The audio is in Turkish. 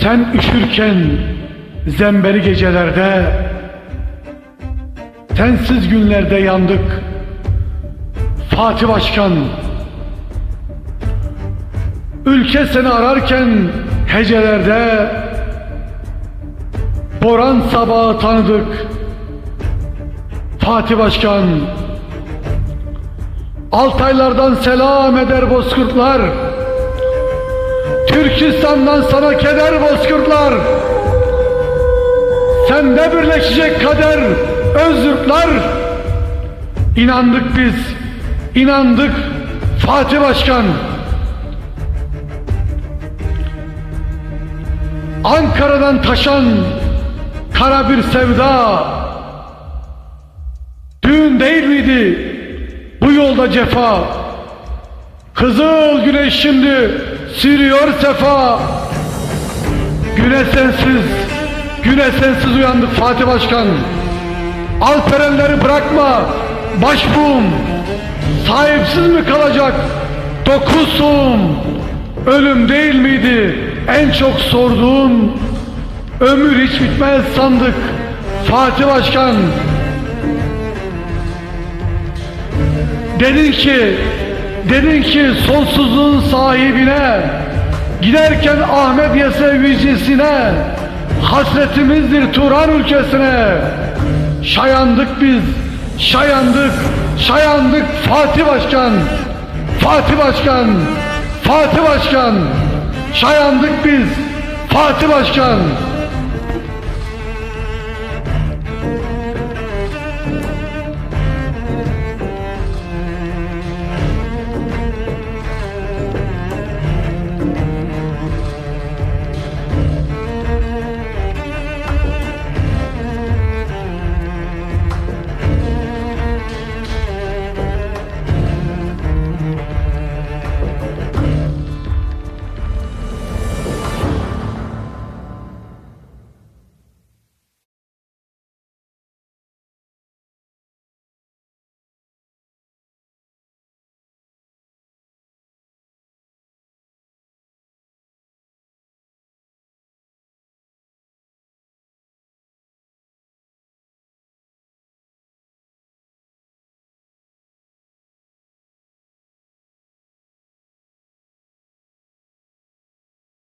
Sen üşürken zemberi gecelerde Sensiz günlerde yandık. Fatih Başkan Ülke seni ararken hecelerde Boran sabahı tanıdık. Fatih Başkan Altaylardan selam eder bozkurtlar Türkistan'dan sana keder bozkurtlar Sende birleşecek kader özürtler İnandık biz inandık Fatih Başkan. Ankara'dan taşan kara bir sevda. Düğün değil miydi bu yolda cefa? Kızıl güneş şimdi sürüyor sefa. Güne sensiz, güne sensiz uyandık Fatih Başkan. Alperenleri bırakma başbuğum. Sahipsiz mi kalacak? Dokuzum. Ölüm değil miydi? En çok sorduğum. Ömür hiç bitmez sandık. Fatih Başkan. Dedin ki Dedin ki sonsuzluğun sahibine Giderken Ahmet Yese vicesine Hasretimizdir Turan ülkesine. Şayandık biz Şayandık Şayandık Fatih Başkan Fatih Başkan Fatih Başkan. Şayandık biz Fatih Başkan